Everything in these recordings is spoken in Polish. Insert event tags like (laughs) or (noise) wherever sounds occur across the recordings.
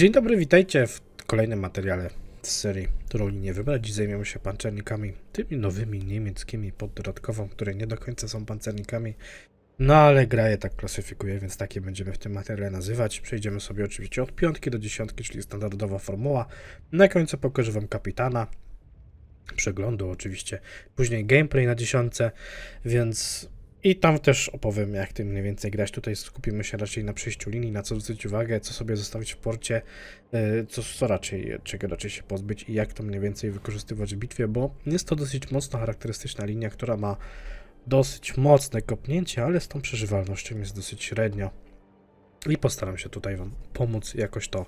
Dzień dobry, witajcie w kolejnym materiale z serii, którą linię wybrać. Dziś zajmiemy się pancernikami, tymi nowymi niemieckimi pod dodatkową, które nie do końca są pancernikami. No ale gra je tak klasyfikuje, więc takie będziemy w tym materiale nazywać. Przejdziemy sobie oczywiście od piątki do dziesiątki, czyli standardowa formuła. Na końcu pokażę wam kapitana, przeglądu oczywiście, później gameplay na dziesiątce, więc i tam też opowiem, jak tym mniej więcej grać. Tutaj skupimy się raczej na przejściu linii, na co zwrócić uwagę, co sobie zostawić w porcie, yy, co, co raczej, czego raczej się pozbyć i jak to mniej więcej wykorzystywać w bitwie, bo jest to dosyć mocno charakterystyczna linia, która ma dosyć mocne kopnięcie, ale z tą przeżywalnością jest dosyć średnio. I postaram się tutaj Wam pomóc jakoś to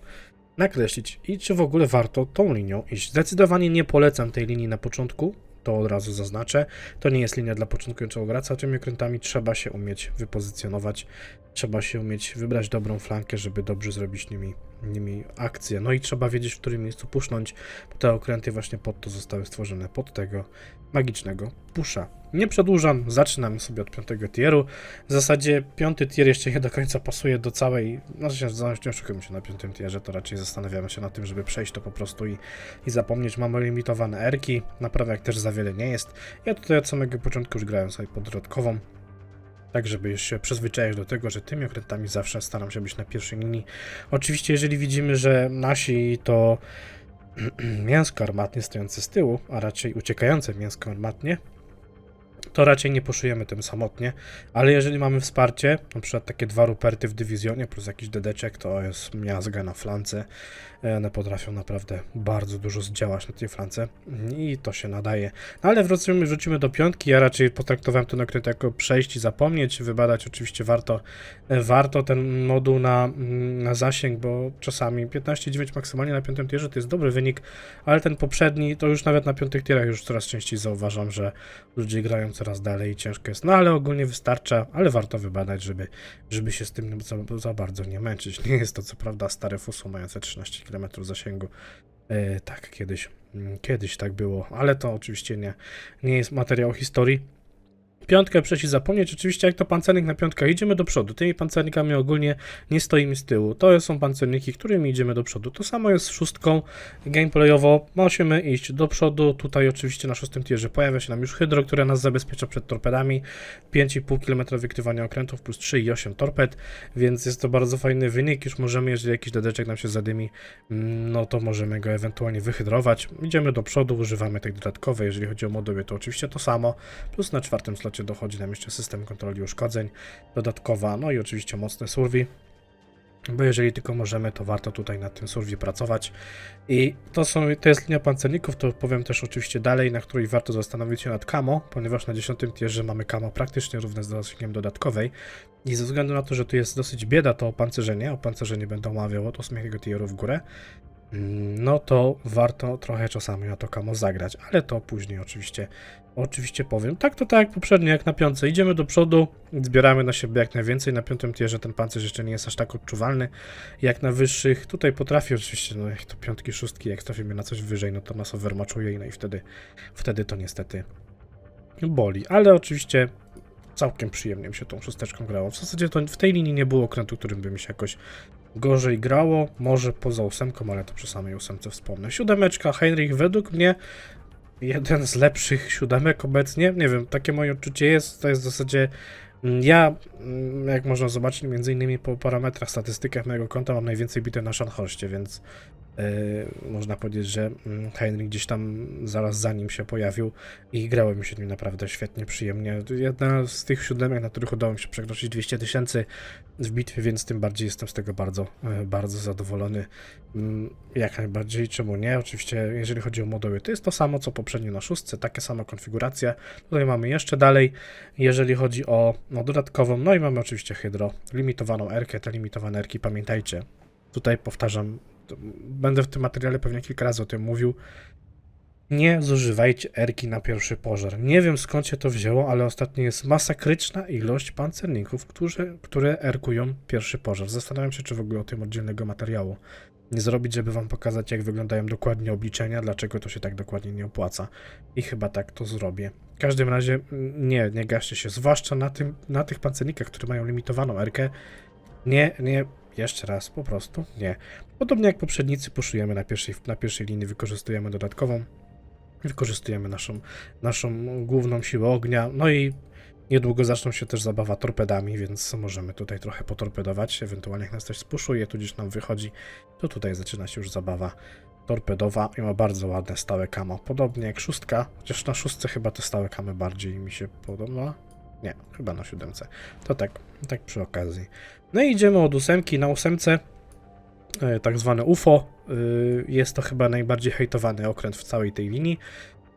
nakreślić i czy w ogóle warto tą linią iść. Zdecydowanie nie polecam tej linii na początku, to od razu zaznaczę. To nie jest linia dla początkującego gracza. Tymi okrętami trzeba się umieć wypozycjonować, trzeba się umieć wybrać dobrą flankę, żeby dobrze zrobić nimi, nimi akcję. No i trzeba wiedzieć, w którym miejscu pusznąć, bo te okręty właśnie pod to zostały stworzone, pod tego magicznego pusza. Nie przedłużam, zaczynamy sobie od piątego tieru. W zasadzie piąty tier jeszcze nie do końca pasuje do całej. Znaczy, nie oszukujmy się na piątym tierze, to raczej zastanawiamy się nad tym, żeby przejść to po prostu i, i zapomnieć. Mamy limitowane erki, naprawiak też za wiele nie jest. Ja tutaj od samego początku już grałem sobie pod dodatkową. Tak, żeby się przyzwyczaić do tego, że tymi okrętami zawsze staram się być na pierwszej linii. Oczywiście, jeżeli widzimy, że nasi to (clears throat) mięsko armatnie stojące z tyłu, a raczej uciekające mięsko armatnie, to raczej nie poszujemy tym samotnie, ale jeżeli mamy wsparcie, na przykład takie dwa ruperty w dywizjonie plus jakiś dedeczek, to jest miazga na flance. One potrafią naprawdę bardzo dużo zdziałać na tej flance i to się nadaje. No ale wrócimy, wrócimy do piątki. Ja raczej potraktowałem ten okręt jako przejść i zapomnieć. Wybadać oczywiście warto, warto ten moduł na, na zasięg, bo czasami 15,9 maksymalnie na piątym tierze to jest dobry wynik, ale ten poprzedni to już nawet na piątych tierach już coraz częściej zauważam, że ludzie grają coraz dalej i ciężko jest. No ale ogólnie wystarcza, ale warto wybadać, żeby, żeby się z tym za, za bardzo nie męczyć. Nie jest to co prawda stare fusu mające 13 km zasięgu. E, tak, kiedyś, mm, kiedyś tak było, ale to oczywiście nie, nie jest materiał historii. Piątkę przecież zapomnieć, oczywiście jak to pancernik na piątkach, idziemy do przodu. Tymi pancernikami ogólnie nie stoimy z tyłu. To są pancerniki, którymi idziemy do przodu. To samo jest z szóstką gameplayowo. Musimy iść do przodu. Tutaj oczywiście na szóstym tierze pojawia się nam już hydro, które nas zabezpiecza przed torpedami. 5,5 km wykrywania okrętów plus 3,8 torped, więc jest to bardzo fajny wynik. Już możemy, jeżeli jakiś dedeczek nam się zadymi, mm, no to możemy go ewentualnie wyhydrować. Idziemy do przodu, używamy tej dodatkowej. Jeżeli chodzi o moduły, to oczywiście to samo. Plus na czwartym slocie dochodzi nam jeszcze system kontroli uszkodzeń, dodatkowa, no i oczywiście mocne survey. Bo jeżeli tylko możemy, to warto tutaj nad tym survey pracować. I to, są, to jest linia pancerników, to powiem też oczywiście dalej, na której warto zastanowić się nad kamo, ponieważ na 10 tierze mamy kamo praktycznie równe z zasięgiem dodatkowej. I ze względu na to, że tu jest dosyć bieda to opancerzenie, opancerzenie będę omawiał od 8 tieru w górę, mm, no to warto trochę czasami na to kamo zagrać, ale to później oczywiście, oczywiście powiem. Tak to tak jak poprzednio, jak na piątce. Idziemy do przodu, zbieramy na siebie jak najwięcej. Na piątym tierze ten pancerz jeszcze nie jest aż tak odczuwalny jak na wyższych. Tutaj potrafi oczywiście, no jak to piątki, szóstki, jak trafimy na coś wyżej, no to nas overmatchuje i no i wtedy, wtedy to niestety boli. Ale oczywiście całkiem przyjemnie mi się tą szósteczką grało. W zasadzie to w tej linii nie było okrętu, którym by mi się jakoś gorzej grało. Może poza ósemką, ale to przy samej ósemce wspomnę. Siódemeczka, Heinrich według mnie jeden z lepszych siódemek obecnie. Nie wiem, takie moje odczucie jest. To jest w zasadzie. mm, Ja, mm, jak można zobaczyć, między innymi po parametrach, statystykach mojego konta mam najwięcej bitew na Scharnhorście, więc można powiedzieć, że mm, Heinrich gdzieś tam zaraz za nim się pojawił i grałem mi się nim naprawdę świetnie, przyjemnie. Jedna z tych siódemek, na których udało mi się przekroczyć 200 tysięcy w bitwie, więc tym bardziej jestem z tego bardzo, e, bardzo zadowolony. Mm, Jak najbardziej, czemu nie? Oczywiście, jeżeli chodzi o moduły, to jest to samo co poprzednio na szóstce, takie sama konfiguracja. Tutaj mamy jeszcze dalej, jeżeli chodzi o no, dodatkową, no i mamy oczywiście hydro, limitowaną erkę, te limitowane erki, pamiętajcie, tutaj powtarzam, będę w tym materiale pewnie kilka razy o tym mówił, nie zużywajcie erki na pierwszy pożar. Nie wiem skąd się to wzięło, ale ostatnio jest masakryczna ilość pancerników, którzy, które erkują pierwszy pożar. Zastanawiam się, czy w ogóle o tym oddzielnego materiału nie zrobić, żeby wam pokazać, jak wyglądają dokładnie obliczenia, dlaczego to się tak dokładnie nie opłaca. I chyba tak to zrobię. W każdym razie mm, nie, nie gaście się, zwłaszcza na, tym, na tych pancernikach, które mają limitowaną erkę. Nie, nie jeszcze raz po prostu nie. Podobnie jak poprzednicy, puszujemy na pierwszej, na pierwszej linii, wykorzystujemy dodatkową, wykorzystujemy naszą, naszą główną siłę ognia, no i niedługo zaczną się też zabawa torpedami, więc możemy tutaj trochę potorpedować, ewentualnie jak nas coś spuszuje, tu gdzieś nam wychodzi, to tutaj zaczyna się już zabawa torpedowa i ma bardzo ładne stałe kamo. Podobnie jak szóstka, chociaż na szóstce chyba te stałe kamy bardziej mi się podoba. Nie, chyba na siódemce. To tak, tak przy okazji. No i idziemy od ósemki. Na ósemce e, tak zwane UFO. y, Jest to chyba najbardziej hejtowany okręt w całej tej linii.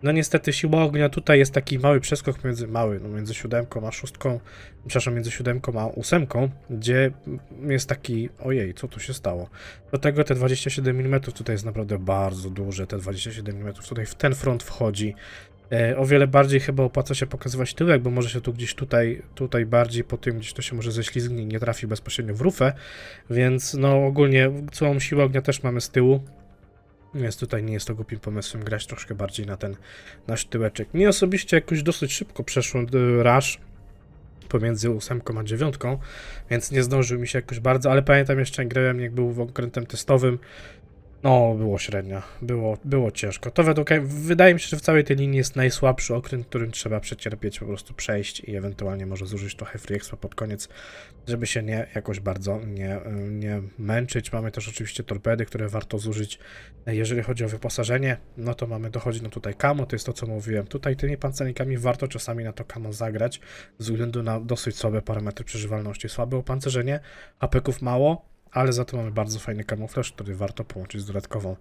No niestety siła ognia tutaj jest taki mały przeskok między, mały, no między siódemką a szóstką, przepraszam, między siódemką a ósemką, gdzie jest taki, ojej, co tu się stało? Do tego te 27 mm tutaj jest naprawdę bardzo duże, te 27 mm tutaj w ten front wchodzi. E, o wiele bardziej chyba opłaca się pokazywać tyłek, bo może się tu gdzieś tutaj, tutaj bardziej po tym gdzieś to się może ześlizgnie i nie trafi bezpośrednio w rufę, więc no ogólnie całą siłę ognia też mamy z tyłu. Więc tutaj nie jest to głupim pomysłem grać troszkę bardziej na ten nasz tyłeczek. Mi osobiście jakoś dosyć szybko przeszło y, rush pomiędzy ósemką a dziewiątką, więc nie zdążył mi się jakoś bardzo, ale pamiętam jeszcze jak grałem, jak był okrętem testowym, no, było średnio, było, było ciężko. To według, wydaje mi się, że w całej tej linii jest najsłabszy okręt, którym trzeba przecierpieć, po prostu przejść i ewentualnie może zużyć trochę free expa pod koniec, żeby się nie jakoś bardzo nie, nie męczyć. Mamy też oczywiście torpedy, które warto zużyć. Jeżeli chodzi o wyposażenie, no to mamy, dochodzi no tutaj kamo, to jest to, co mówiłem. Tutaj tymi pancernikami warto czasami na to kamo zagrać, ze względu na dosyć słabe parametry przeżywalności. Słabe opancerzenie, apeków mało, ale za to mamy bardzo fajny kamuflaż, który warto połączyć z dodatkową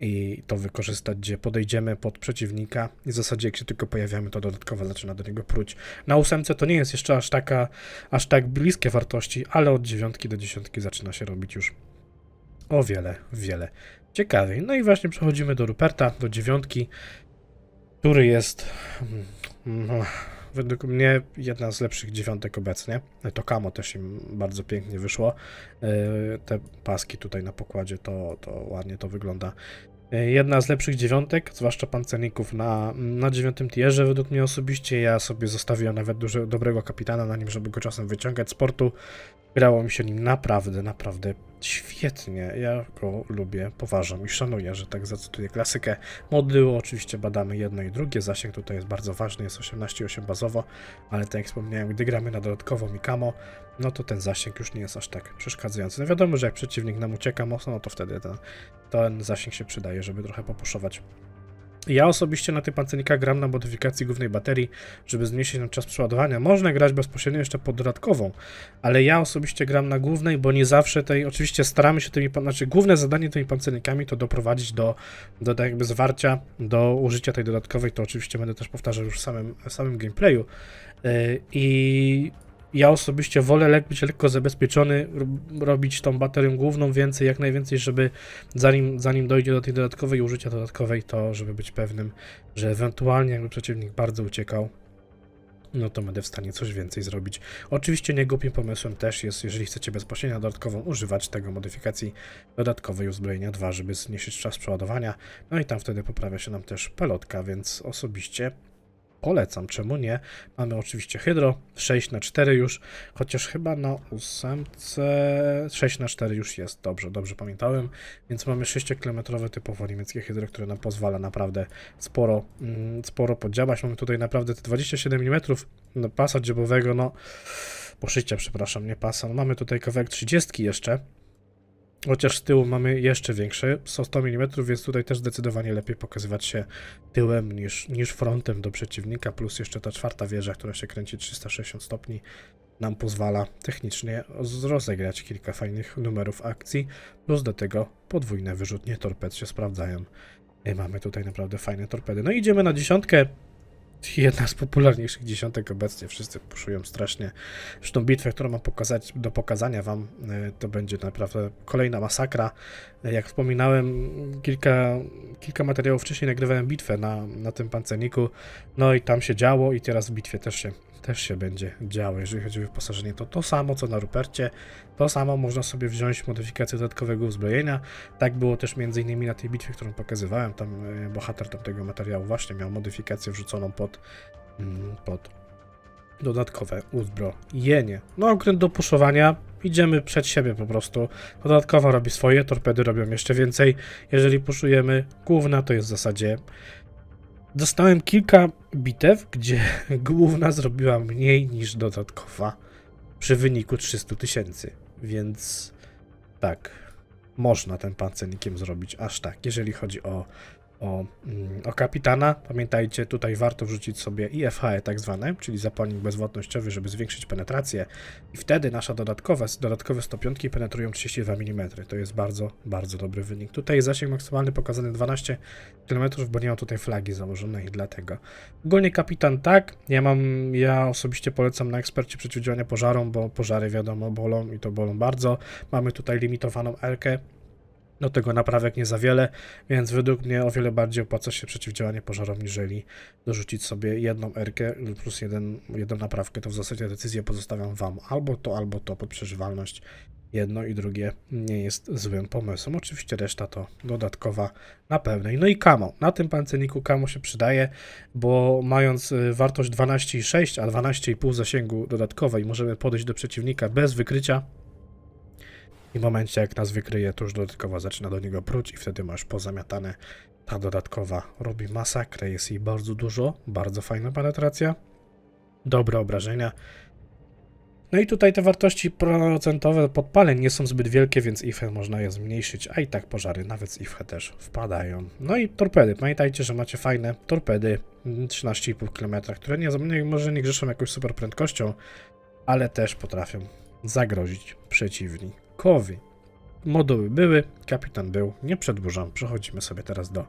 i to wykorzystać, gdzie podejdziemy pod przeciwnika i w zasadzie jak się tylko pojawiamy, to dodatkowo zaczyna do niego pruć. Na ósemce to nie jest jeszcze aż taka, aż tak bliskie wartości, ale od dziewiątki do dziesiątki zaczyna się robić już o wiele, wiele ciekawiej. No i właśnie przechodzimy do Ruperta, do dziewiątki, który jest no, według mnie jedna z lepszych dziewiątek obecnie. To kamo też im bardzo pięknie wyszło. Yy, Te paski tutaj na pokładzie to, to ładnie to wygląda. Yy, Jedna z lepszych dziewiątek, zwłaszcza pancerników na, na dziewiątym tierze według mnie osobiście. Ja sobie zostawiłem nawet duże, dobrego kapitana na nim, żeby go czasem wyciągać z portu. Grało mi się nim naprawdę, naprawdę świetnie. Ja go lubię, poważam i szanuję, że tak zacytuję klasykę. Moduły oczywiście badamy jedno i drugie. Zasięg tutaj jest bardzo ważny, jest 18,8 bazowo, ale tak jak wspomniałem, gdy gramy na dodatkową i kamo, no to ten zasięg już nie jest aż tak przeszkadzający. No wiadomo, że jak przeciwnik nam ucieka mocno, no to wtedy ten, ten zasięg się przydaje, żeby trochę popuszować. Ja osobiście na tych pancernikach gram na modyfikacji głównej baterii, żeby zmniejszyć nam czas przeładowania. Można grać bezpośrednio jeszcze pod dodatkową, ale ja osobiście gram na głównej, bo nie zawsze tej, oczywiście staramy się tymi, znaczy główne zadanie tymi pancernikami to doprowadzić do, do jakby zwarcia, do użycia tej dodatkowej, to oczywiście będę też powtarzał już w samym, w samym gameplayu. Yy, I ja osobiście wolę lek być lekko zabezpieczony, ro- robić tą baterią główną więcej, jak najwięcej, żeby zanim, zanim dojdzie do tej dodatkowej użycia dodatkowej, to żeby być pewnym, że ewentualnie jakby przeciwnik bardzo uciekał, no to będę w stanie coś więcej zrobić. Oczywiście niegłupim pomysłem też jest, jeżeli chcecie bezpośrednio dodatkową używać tego modyfikacji dodatkowej uzbrojenia 2, żeby zmniejszyć czas przeładowania, no i tam wtedy poprawia się nam też pelotka, więc osobiście polecam, czemu nie. Mamy oczywiście hydro, 6 na 4 już, chociaż chyba na ósemce 6 na 4 już jest, dobrze, dobrze pamiętałem, więc mamy 6-kilometrowe typowo niemieckie hydro, które nam pozwala naprawdę sporo, mm, sporo poddziałać. Mamy tutaj naprawdę te 27 mm no, pasa dziobowego, no poszycia, przepraszam, nie pasa. No, mamy tutaj kawałek 30 jeszcze, Chociaż z tyłu mamy jeszcze większe, 100 mm, więc tutaj też zdecydowanie lepiej pokazywać się tyłem niż, niż frontem do przeciwnika, plus jeszcze ta czwarta wieża, która się kręci 360 stopni, nam pozwala technicznie rozegrać kilka fajnych numerów akcji, plus do tego podwójne wyrzutnie torped się sprawdzają. I mamy tutaj naprawdę fajne torpedy. No i idziemy na dziesiątkę. Jedna z popularniejszych dziesiątek obecnie, wszyscy puszują strasznie. Zresztą bitwę, którą mam pokazać, do pokazania wam, e, to będzie naprawdę kolejna masakra. E, Jak wspominałem, kilka, kilka materiałów wcześniej nagrywałem bitwę na, na tym pancerniku, no i tam się działo i teraz w bitwie też się, też się będzie działo. Jeżeli chodzi o wyposażenie, to to samo co na Rupercie, to samo można sobie wziąć modyfikację dodatkowego uzbrojenia. Tak było też między innymi na tej bitwie, którą pokazywałem. Tam e, bohater tamtego materiału właśnie miał modyfikację wrzuconą pod, mm, pod dodatkowe uzbrojenie. No, okręt do puszowania Idziemy przed siebie po prostu. Dodatkowo robi swoje, torpedy robią jeszcze więcej. Jeżeli puszujemy główna, to jest w zasadzie... Dostałem kilka bitew, gdzie (laughs) główna zrobiła mniej niż dodatkowa przy wyniku 300 tysięcy, więc tak, można tym pancernikiem zrobić aż tak, jeżeli chodzi o, o, mm, o kapitana. Pamiętajcie, tutaj warto wrzucić sobie IFH tak zwane, czyli zapalnik bezwładnościowy, żeby zwiększyć penetrację i wtedy nasza dodatkowe, dodatkowe 105 penetrują 32 mm. To jest bardzo, bardzo dobry wynik. Tutaj zasięg maksymalny pokazany 12 km, bo nie mam tutaj flagi założonej dlatego. Ogólnie kapitan tak, ja mam, ja osobiście polecam na ekspercie przeciwdziałania pożarom, bo pożary wiadomo bolą i to bolą bardzo. Mamy tutaj limitowaną Elkę, do tego naprawek nie za wiele, więc według mnie o wiele bardziej opłaca się przeciwdziałanie pożarom, niżeli dorzucić sobie jedną erkę plus jeden, jedną naprawkę. To w zasadzie decyzję pozostawiam Wam. Albo to, albo to pod przeżywalność. Jedno i drugie nie jest złym pomysłem. Oczywiście reszta to dodatkowa na pełnej. No i kamo. Na tym pancerniku kamo się przydaje, bo mając y, wartość 12,6, a 12,5 zasięgu dodatkowej możemy podejść do przeciwnika bez wykrycia. I w momencie jak nas wykryje, to już dodatkowa zaczyna do niego pruć i wtedy masz pozamiatane. Ta dodatkowa robi masakrę, jest jej bardzo dużo, bardzo fajna penetracja, dobre obrażenia. No i tutaj te wartości procentowe podpaleń nie są zbyt wielkie, więc IFE można je zmniejszyć, a i tak pożary nawet z IFE też wpadają. No i torpedy. Pamiętajcie, że macie fajne torpedy mm, 13,5 km, które nie, może nie grzeszą jakąś super prędkością, ale też potrafią zagrozić przeciwnikowi. Moduły były, kapitan był, nie przedłużam, przechodzimy sobie teraz do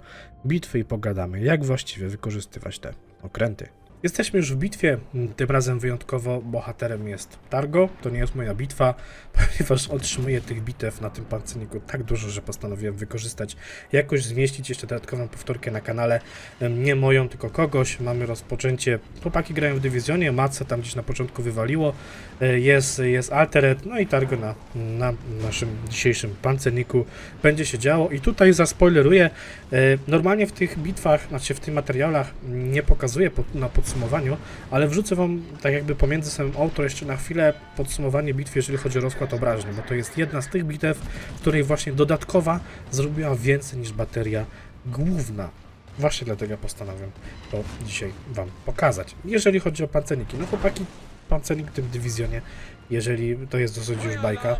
bitwy i pogadamy, jak właściwie wykorzystywać te okręty. Jesteśmy już w bitwie, tym razem wyjątkowo bohaterem jest Targo, to nie jest moja bitwa, (laughs) ponieważ otrzymuję tych bitew na tym pancerniku tak dużo, że postanowiłem wykorzystać, jakoś zmieścić jeszcze dodatkową powtórkę na kanale, nie moją, tylko kogoś, mamy rozpoczęcie, chłopaki grają w dywizjonie, Matce tam gdzieś na początku wywaliło, E, jest, jest Alteret, no i Targo na, na naszym dzisiejszym pancerniku będzie się działo. I tutaj zaspoileruję, e, normalnie w tych bitwach, znaczy w tych materiałach nie pokazuję na podsumowaniu, ale wrzucę wam tak jakby pomiędzy samym outro jeszcze na chwilę podsumowanie bitwy, jeżeli chodzi o rozkład obrażeń, bo to jest jedna z tych bitew, w której właśnie dodatkowa zrobiła więcej niż bateria główna. Właśnie dlatego postanowiłem to dzisiaj wam pokazać. Jeżeli chodzi o pancerniki, no chłopaki pancernik w tym dywizjonie, jeżeli to jest dosyć już bajka,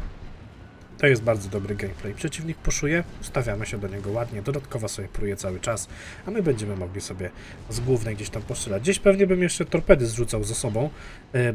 to jest bardzo dobry gameplay. Przeciwnik puszuje, ustawiamy się do niego ładnie, dodatkowo sobie pruje cały czas, a my będziemy mogli sobie z głównej gdzieś tam postrzelać. Gdzieś pewnie bym jeszcze torpedy zrzucał ze sobą,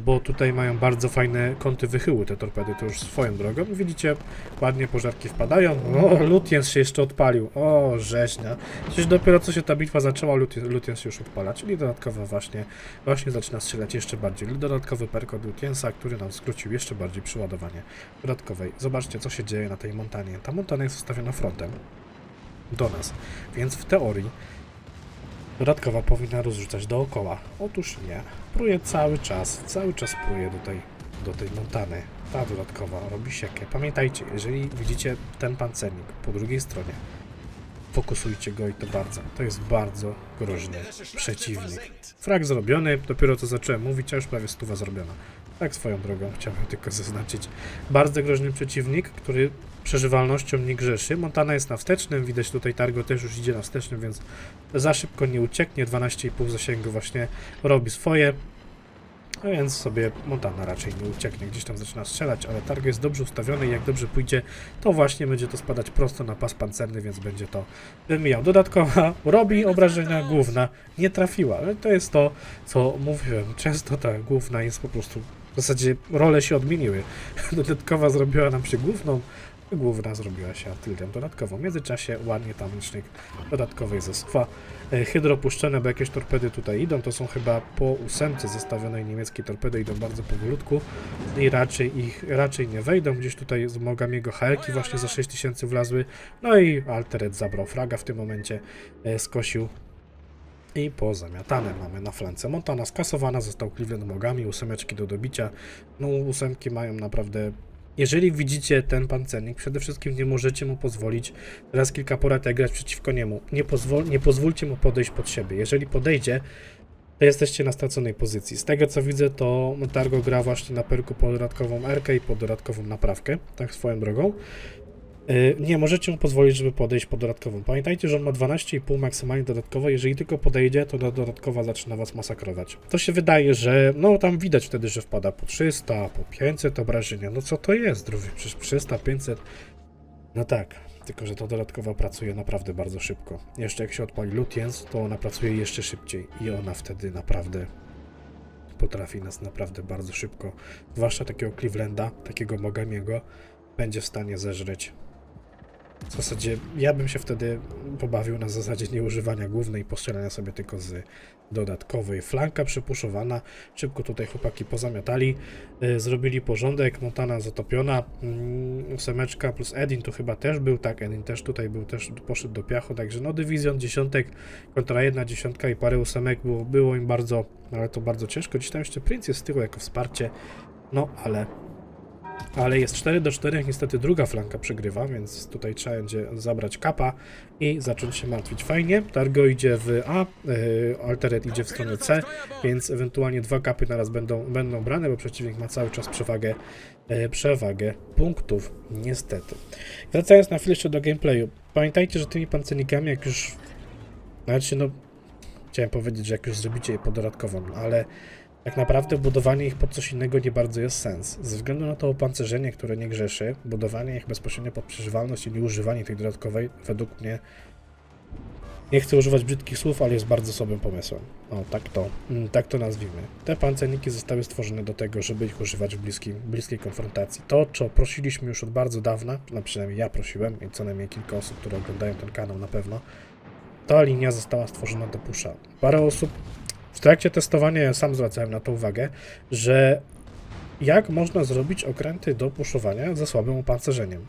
bo tutaj mają bardzo fajne kąty wychyłu te torpedy, to już swoją drogą. Widzicie, ładnie pożarki wpadają. O, Lutyens się jeszcze odpalił. O, rzeźnia. Przecież dopiero co się ta bitwa zaczęła, Luty- Lutyens się już odpala, czyli dodatkowo właśnie, właśnie zaczyna strzelać jeszcze bardziej. Dodatkowy perk od Lutiensa, który nam skrócił jeszcze bardziej przyładowanie dodatkowej. Zobaczcie, co się dzieje na tej montanie. Ta montana jest ustawiona frontem do nas, więc w teorii dodatkowa powinna rozrzucać dookoła. Otóż nie. Pruje cały czas, cały czas pruje do tej, do tej montany. Ta dodatkowa robi siekę. Pamiętajcie, jeżeli widzicie ten pancernik po drugiej stronie, fokusujcie go i to bardzo. To jest bardzo groźny przeciwnik. Frag zrobiony, dopiero co zacząłem mówić, a już prawie stuwa zrobiona. Tak swoją drogą chciałbym tylko zaznaczyć. Bardzo groźny przeciwnik, który przeżywalnością nie grzeszy. Montana jest na wstecznym, widać tutaj Targo też już idzie na wstecznym, więc za szybko nie ucieknie. 12,5 zasięgu właśnie robi swoje. A więc sobie Montana raczej nie ucieknie, gdzieś tam zaczyna strzelać, ale Targo jest dobrze ustawiony i jak dobrze pójdzie, to właśnie będzie to spadać prosto na pas pancerny, więc będzie to wymijał. Dodatkowa (laughs) robi obrażenia główna, nie trafiła, ale to jest to, co mówiłem. Często ta główna jest po prostu, w zasadzie role się odmieniły. (laughs) Dodatkowa zrobiła nam się główną, główna zrobiła się artylerią dodatkową. W międzyczasie ładnie tam licznik dodatkowej zasuwa. E, Hydropuszczone, bo jakieś torpedy tutaj idą, to są chyba po ósemce zestawionej niemieckiej torpedy, idą bardzo powolutku i raczej ich raczej nie wejdą. Gdzieś tutaj z Mogamiego HL-ki właśnie za 6000 wlazły. No i Alteret zabrał fraga w tym momencie, e, skosił i pozamiatane mamy na flance. Montana skasowana, został Cleveland Mogami, ósemeczki do dobicia. No ósemki mają naprawdę... Jeżeli widzicie ten pancernik, przede wszystkim nie możecie mu pozwolić raz kilka porad grać przeciwko niemu. Nie, pozwol, nie pozwólcie mu podejść pod siebie. Jeżeli podejdzie, to jesteście na straconej pozycji. Z tego co widzę, to Targo gra właśnie na perku po dodatkową R i po dodatkową naprawkę, tak swoją drogą. Yy, Nie możecie mu pozwolić, żeby podejść po dodatkową. Pamiętajcie, że on ma 12,5 maksymalnie dodatkowo. Jeżeli tylko podejdzie, to do- dodatkowa zaczyna was masakrować. To się wydaje, że no tam widać wtedy, że wpada po 300, po 500 obrażenia. No co to jest, drugi? Przecież 300, 500. No tak, tylko że to dodatkowa pracuje naprawdę bardzo szybko. Jeszcze jak się odpali Lutyens, to ona pracuje jeszcze szybciej i ona wtedy naprawdę potrafi nas naprawdę bardzo szybko, zwłaszcza takiego Clevelanda, takiego Mogamiego, będzie w stanie zeżreć. W zasadzie ja bym się wtedy pobawił na zasadzie nieużywania głównej, postrzelania sobie tylko z dodatkowej. Flanka przypuszowana, szybko tutaj chłopaki pozamiatali, y, zrobili porządek, Montana zatopiona, mm, ósemeczka plus Edin tu chyba też był, tak, Edin też tutaj był, też poszedł do piachu, także no dywizjon dziesiątek kontra jedna dziesiątka i parę ósemek było, było im bardzo, ale to bardzo ciężko. Gdzieś tam jeszcze Prince jest z tyłu jako wsparcie, no ale ale jest 4 do 4, niestety druga flanka przegrywa, więc tutaj trzeba będzie zabrać kapa i zacząć się martwić. Fajnie, Targo idzie w A, yy, Alteret idzie w stronę C, więc ewentualnie dwa kapy naraz będą, będą brane, bo przeciwnik ma cały czas przewagę, yy, przewagę punktów, niestety. Wracając na chwilę jeszcze do gameplayu, pamiętajcie, że tymi pancernikami, jak już, znaczy no, chciałem powiedzieć, że jak już zrobicie je pododatkową, ale tak naprawdę budowanie ich pod coś innego nie bardzo jest sens. Ze względu na to opancerzenie, które nie grzeszy, budowanie ich bezpośrednio pod przeżywalność i nieużywanie tej dodatkowej, według mnie, nie chcę używać brzydkich słów, ale jest bardzo słabym pomysłem. O, tak to, mm, tak to nazwijmy. Te pancerniki zostały stworzone do tego, żeby ich używać w bliskim, bliskiej konfrontacji. To, co prosiliśmy już od bardzo dawna, no przynajmniej ja prosiłem i co najmniej kilka osób, które oglądają ten kanał na pewno, ta linia została stworzona do pusza. Parę osób w trakcie testowania ja sam zwracałem na to uwagę, że jak można zrobić okręty do puszowania ze słabym opancerzeniem.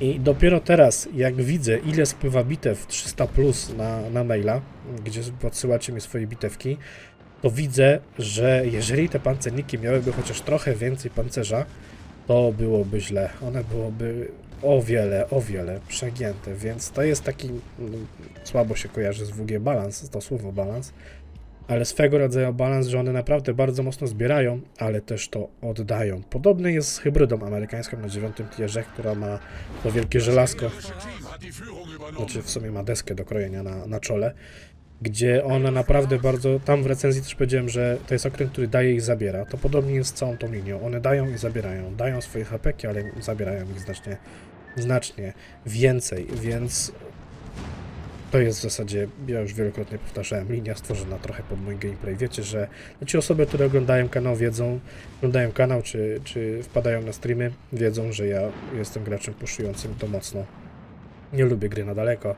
I dopiero teraz, jak widzę, ile spływa bitew 300 plus na, na maila, gdzie podsyłacie mi swoje bitewki, to widzę, że jeżeli te pancerniki miałyby chociaż trochę więcej pancerza, to byłoby źle. One byłoby o wiele, o wiele przegięte, więc to jest taki, mm, słabo się kojarzy z WG balans, to słowo balans, ale swego rodzaju balans, że one naprawdę bardzo mocno zbierają, ale też to oddają. Podobny jest z hybrydą amerykańską na dziewiątym tierze, która ma to wielkie żelazko, znaczy w sumie ma deskę do krojenia na, na czole, gdzie ona naprawdę bardzo, tam w recenzji też powiedziałem, że to jest okręt, który daje i zabiera. To podobnie jest z całą tą linią. One dają i zabierają. Dają swoje hapeki, ale zabierają ich znacznie, znacznie więcej, więc to jest w zasadzie, ja już wielokrotnie powtarzałem, linia stworzona trochę pod mój gameplay. Wiecie, że no ci osoby, które oglądają kanał wiedzą, oglądają kanał czy, czy wpadają na streamy, wiedzą, że ja jestem graczem puszującym to mocno. Nie lubię gry na daleko.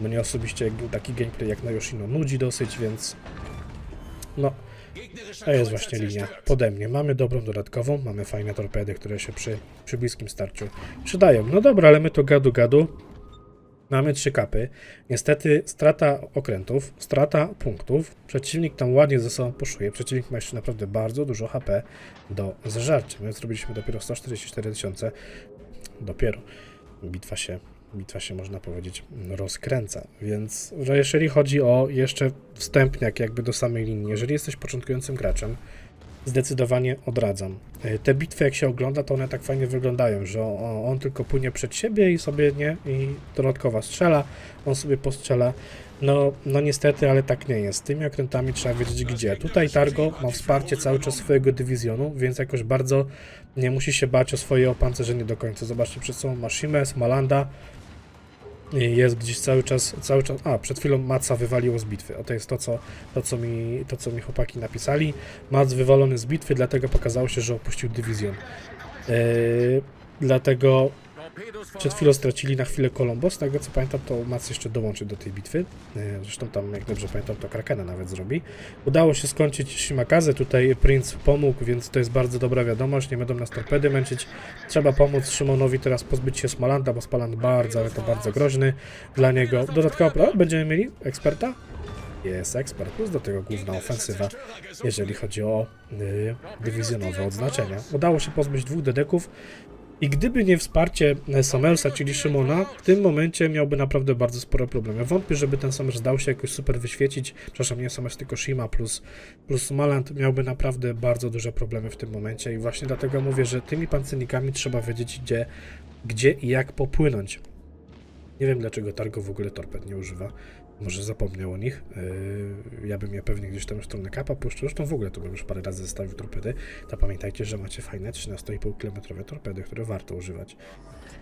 Mnie osobiście taki gameplay jak na Yoshino nudzi dosyć, więc no, to jest właśnie linia pode mnie. Mamy dobrą dodatkową, mamy fajne torpedy, które się przy, przy bliskim starciu przydają. No dobra, ale my to gadu gadu. Mamy trzy kapy. Niestety strata okrętów, strata punktów. Przeciwnik tam ładnie ze sobą poszuje. Przeciwnik ma jeszcze naprawdę bardzo dużo HP do zeżarcia. My zrobiliśmy dopiero 144 tysiące. Dopiero. Bitwa się, bitwa się można powiedzieć rozkręca. Więc że jeżeli chodzi o jeszcze wstępniak jakby do samej linii, jeżeli jesteś początkującym graczem, zdecydowanie odradzam. E, Te bitwy, jak się ogląda, to one tak fajnie wyglądają, że o- on tylko płynie przed siebie i sobie nie, i dodatkowa strzela, on sobie postrzela. No, no niestety, ale tak nie jest. Z tymi okrętami trzeba wiedzieć gdzie. Tutaj Targo ma wsparcie cały czas swojego dywizjonu, więc jakoś bardzo nie musi się bać o swoje opancerzenie do końca. Zobaczcie, przed sobą ma Shimes, Malanda, i jest gdzieś cały czas, cały czas, a przed chwilą Maca wywaliło z bitwy, o to jest to co, to, co, mi, to, co mi chłopaki napisali. Mac wywalony z bitwy, dlatego pokazało się, że opuścił dywizjon. Yy, dlatego przed chwilą stracili na chwilę Colombo, z tego co pamiętam to Mac jeszcze dołączy do tej bitwy. Yy, zresztą tam, jak dobrze pamiętam, to Krakena nawet zrobi. Udało się skończyć Shimakazę, tutaj Prince pomógł, więc to jest bardzo dobra wiadomość, nie będą nas torpedy męczyć. Trzeba pomóc Szymonowi teraz pozbyć się Smolanda, bo Smoland bardzo, ale to bardzo groźny dla niego. Dodatkowo, będziemy mieli eksperta? Jest ekspert, plus do tego główna ofensywa, jeżeli chodzi o y, dywizjonowe odznaczenia. Udało się pozbyć dwóch dedeków. I gdyby nie wsparcie e, Samelsa, czyli Szymona, w tym momencie miałby naprawdę bardzo sporo problemów. Wątpię, żeby ten Samers dał się jakoś super wyświecić. Przepraszam, nie Samers, tylko Shima plus, plus Maland miałby naprawdę bardzo duże problemy w tym momencie. I właśnie dlatego mówię, że tymi pancernikami trzeba wiedzieć, gdzie, gdzie i jak popłynąć. Nie wiem, dlaczego Targo w ogóle torped nie używa. Może zapomniał o nich. Yy, ja bym je pewnie gdzieś tam w stronę kapa puszczył. Zresztą w ogóle to bym już parę razy zostawił torpedy. To pamiętajcie, że macie fajne 13,5 km torpedy, które warto używać.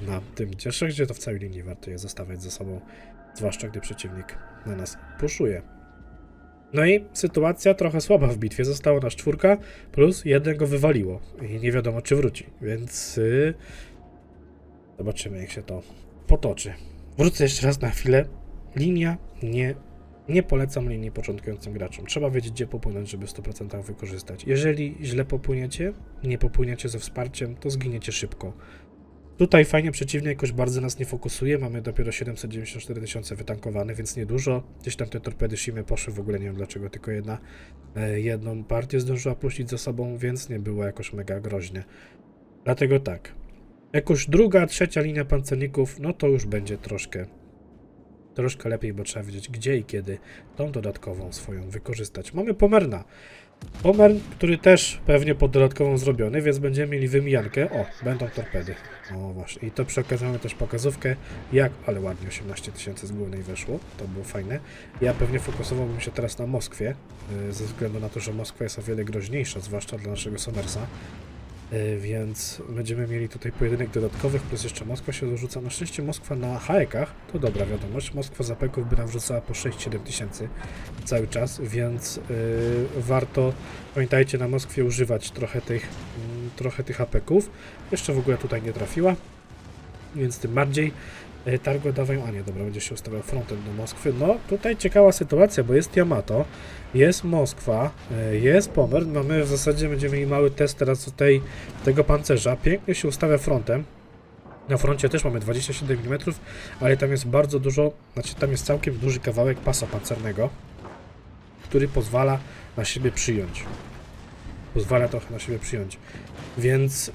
Na tym cieszę, gdzie to w całej linii warto je zostawiać ze sobą. Zwłaszcza gdy przeciwnik na nas puszuje. No i sytuacja trochę słaba w bitwie. Została nas czwórka, plus jednego wywaliło. I nie wiadomo, czy wróci. Więc yy, zobaczymy, jak się to potoczy. Wrócę jeszcze raz na chwilę. Linia nie, nie polecam linii początkującym graczom. Trzeba wiedzieć, gdzie popłynąć, żeby w 100% wykorzystać. Jeżeli źle popłyniecie, nie popłyniecie ze wsparciem, to zginiecie szybko. Tutaj fajnie przeciwnik jakoś bardzo nas nie fokusuje. Mamy dopiero 794 tysiące wytankowane, więc niedużo. Gdzieś tam te torpedy Shimy poszły, w ogóle nie wiem dlaczego, tylko jedna, e, jedną partię zdążyła puścić za sobą, więc nie było jakoś mega groźnie. Dlatego tak. Jakoś druga, trzecia linia pancerników, no to już będzie troszkę troszkę lepiej, bo trzeba wiedzieć gdzie i kiedy tą dodatkową swoją wykorzystać. Mamy Pomerna. Pomern, który też pewnie pod dodatkową zrobiony, więc będziemy mieli wymijankę. O, będą torpedy. O właśnie. I to przy też pokazówkę, jak, ale ładnie 18 tysięcy z głównej weszło. To było fajne. Ja pewnie fokusowałbym się teraz na Moskwie, yy, ze względu na to, że Moskwa jest o wiele groźniejsza, zwłaszcza dla naszego Somersa. Yy, Więc będziemy mieli tutaj pojedynek dodatkowych, plus jeszcze Moskwa się dorzuca. Na szczęście Moskwa na haekach, to dobra wiadomość. Moskwa za peków by nam wrzucała po 6-7 tysięcy cały czas, więc yy, warto, pamiętajcie, na Moskwie używać trochę tych, mm, trochę tych apeków. Jeszcze w ogóle tutaj nie trafiła, więc tym bardziej. Yy, Targo dawają, a nie, dobra, będzie się ustawiał frontem do Moskwy. No, tutaj ciekawa sytuacja, bo jest Yamato, jest Moskwa, yy, jest Pomer. Mamy w zasadzie, będziemy mieli mały test teraz tej, tego pancerza. Pięknie się ustawia frontem. Na froncie też mamy 27 mm, ale tam jest bardzo dużo, znaczy tam jest całkiem duży kawałek pasa pancernego, który pozwala na siebie przyjąć. Pozwala trochę na siebie przyjąć. Więc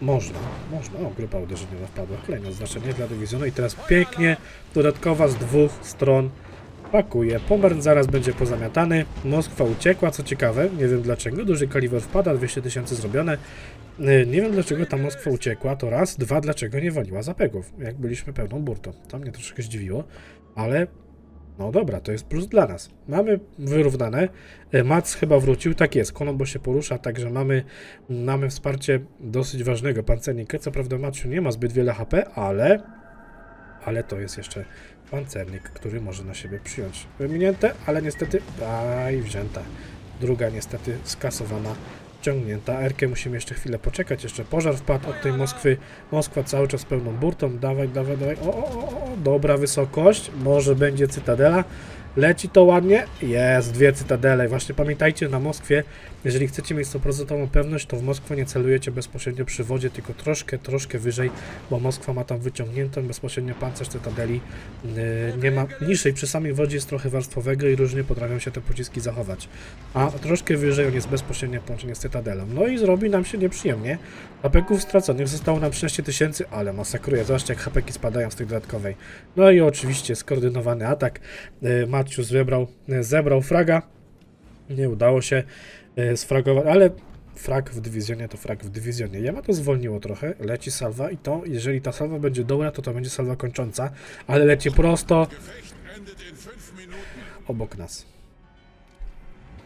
można, można. O, grupa uderzeniowa wpadła. Kolejne oznaczenie dla dywizjonu. I teraz pięknie, dodatkowa z dwóch stron pakuje. Pomern zaraz będzie pozamiatany. Moskwa uciekła, co ciekawe. Nie wiem dlaczego. Duży kaliber wpada, 200 tysięcy zrobione. Yy, Nie wiem dlaczego ta Moskwa uciekła, to raz. Dwa, dlaczego nie waliła zapegów, jak byliśmy pełną burtą. To mnie troszkę zdziwiło, ale no dobra, to jest plus dla nas. Mamy wyrównane. E, Mac chyba wrócił, tak jest. Kolombo się porusza, także mamy, mamy wsparcie dosyć ważnego pancernika. Co prawda Maciu nie ma zbyt wiele HP, ale ale to jest jeszcze pancernik, który może na siebie przyjąć. Wyminięte, ale niestety, aj, wzięta. Druga niestety skasowana, ciągnięta. Erkę musimy jeszcze chwilę poczekać, jeszcze pożar wpadł od tej Moskwy. Moskwa cały czas pełną burtą, dawaj, dawaj, dawaj. O, o, o, dobra wysokość, może będzie cytadela. Leci to ładnie, jest, dwie cytadele. Właśnie pamiętajcie, na Moskwie, jeżeli chcecie mieć 100% pewność, to w Moskwę nie celujecie bezpośrednio przy wodzie, tylko troszkę, troszkę wyżej, bo Moskwa ma tam wyciągniętą bezpośrednio pancerz cytadeli. Yy, nie ma niżej, przy samej wodzie jest trochę warstwowego i różnie potrafią się te pociski zachować. A troszkę wyżej on jest bezpośrednio połączenie z cytadelą. No i zrobi nam się nieprzyjemnie. Hapeków straconych zostało nam 13 tysięcy, ale masakruje. Zobaczcie, jak hapeki spadają z tej dodatkowej. No i oczywiście skoordynowany atak. Yy, Macius zebrał, yy, zebrał fraga. Nie udało się yy, sfragować, ale frag w dywizjonie to frag w dywizjonie. Jama to zwolniło trochę, leci salwa i to, jeżeli ta salwa będzie dobra, to to będzie salwa kończąca, ale leci prosto obok nas.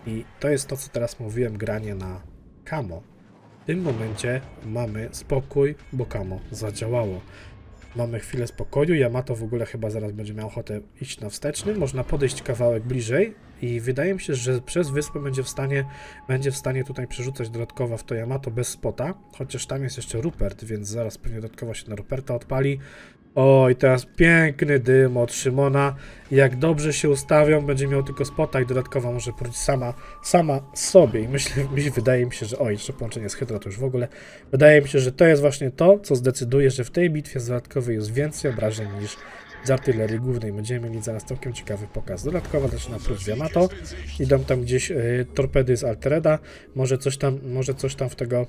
I to jest to, co teraz mówiłem, granie na kamo. W tym momencie mamy spokój, bo kamo zadziałało. Mamy chwilę spokoju. Yamato w ogóle chyba zaraz będzie miał ochotę iść na wsteczny. Można podejść kawałek bliżej i wydaje mi się, że przez wyspę będzie w stanie, będzie w stanie tutaj przerzucać dodatkowo w to Yamato bez spota. Chociaż tam jest jeszcze Rupert, więc zaraz pewnie dodatkowo się na Ruperta odpali. O, i teraz piękny dym od Szymona. Jak dobrze się ustawią, będzie miał tylko spota i dodatkowo może pójść sama, sama sobie. I myślę, (laughs) mi wydaje mi się, że o, jeszcze połączenie z Hydra to już w ogóle. Wydaje mi się, że to jest właśnie to, co zdecyduje, że w tej bitwie z dodatkowej jest więcej obrażeń niż z artylerii głównej. Będziemy mieli zaraz całkiem ciekawy pokaz. Dodatkowo zaczyna plus Yamato. Idą tam gdzieś y, torpedy z Altereda. Może coś tam, może coś tam w tego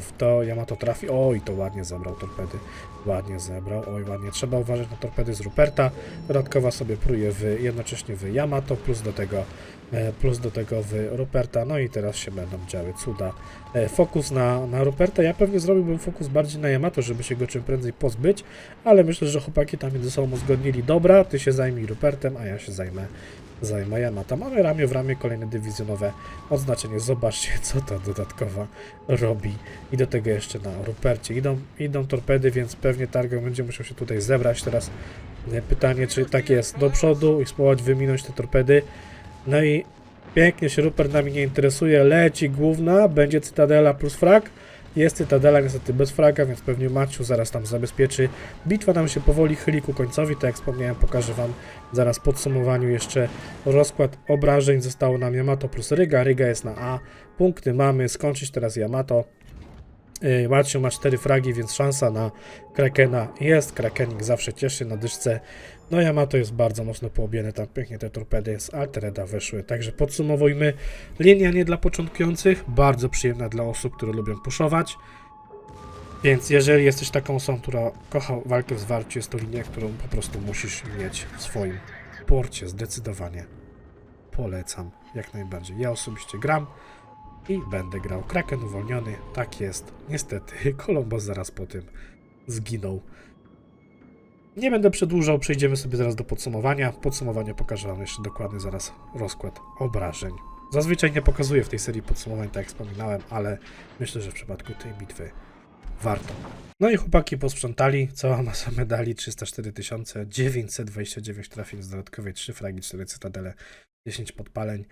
w to Yamato trafi. Oj, to ładnie zabrał torpedy. Ładnie zebrał. Oj, ładnie. Trzeba uważać na torpedy z Ruperta. Dodatkowa sobie pruje w, jednocześnie w Yamato, plus do tego e, plus do tego w Ruperta. No i teraz się będą działy cuda. E, Fokus na, na Ruperta. Ja pewnie zrobiłbym fokus bardziej na Yamato, żeby się go czym prędzej pozbyć, ale myślę, że chłopaki tam między sobą uzgodnili. Dobra, ty się zajmij Rupertem, a ja się zajmę zajmę Yamato. Mamy ramię w ramię kolejne dywizjonowe odznaczenie. Zobaczcie, co ta dodatkowa robi. I do tego jeszcze na Rupercie idą, idą torpedy, więc pewnie Targo będzie musiał się tutaj zebrać. Teraz e, pytanie, czy tak jest do przodu i spróbować wyminąć te torpedy. No i pięknie się Rupert nami nie interesuje. Leci główna, będzie Cytadela plus frag. Jest Cytadela niestety bez fraga, więc pewnie Maciu zaraz tam zabezpieczy. Bitwa nam się powoli chyli ku końcowi, tak jak wspomniałem, pokażę Wam zaraz w podsumowaniu jeszcze rozkład obrażeń. Zostało nam Yamato plus Ryga, Ryga jest na A, punkty mamy, skończyć teraz Yamato. Yy, Maciu ma 4 fragi, więc szansa na Krakena jest, Krakenik zawsze cieszy na dyszce. No Yamato jest bardzo mocno poobiene, tam pięknie te torpedy z Altereda weszły, także podsumowujmy. Linia nie dla początkujących, bardzo przyjemna dla osób, które lubią puszować. Więc jeżeli jesteś taką osobą, która kocha walkę w zwarciu, jest to linia, którą po prostu musisz mieć w swoim porcie, zdecydowanie. Polecam, jak najbardziej. Ja osobiście gram i będę grał. Kraken uwolniony, tak jest. Niestety, (laughs) Kolombo zaraz po tym zginął. Nie będę przedłużał, przejdziemy sobie zaraz do podsumowania. W podsumowaniu pokażę Wam jeszcze dokładny zaraz rozkład obrażeń. Zazwyczaj nie pokazuję w tej serii podsumowań, tak jak wspominałem, ale myślę, że w przypadku tej bitwy warto. No i chłopaki posprzątali, cała masa medali 304 929 trafień z dodatkowej 3 fragi, 4 cytadele, 10 podpaleń.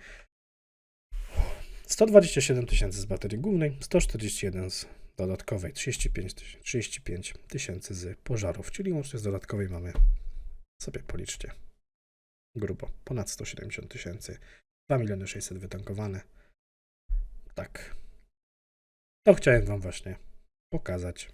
127 tysięcy z baterii głównej, 141 z dodatkowej, 35 tysięcy 35 tysięcy z pożarów, czyli łącznie z dodatkowej mamy, sobie policzcie, grubo, ponad 170 tysięcy, 2 miliony 600 wytankowane. Tak. To chciałem Wam właśnie pokazać.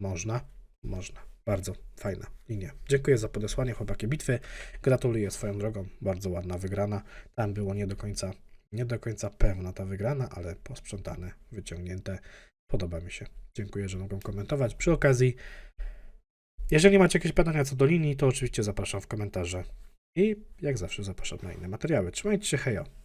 Można, można. Bardzo fajna linia. Dziękuję za podesłanie chłopaki bitwy. Gratuluję swoją drogą. Bardzo ładna wygrana. Tam było nie do końca, nie do końca pewna ta wygrana, ale posprzątane, wyciągnięte. Podoba mi się. Dziękuję, że mogą komentować. Przy okazji, jeżeli macie jakieś pytania co do linii, to oczywiście zapraszam w komentarze. I jak zawsze zapraszam na inne materiały. Trzymajcie się, hejo.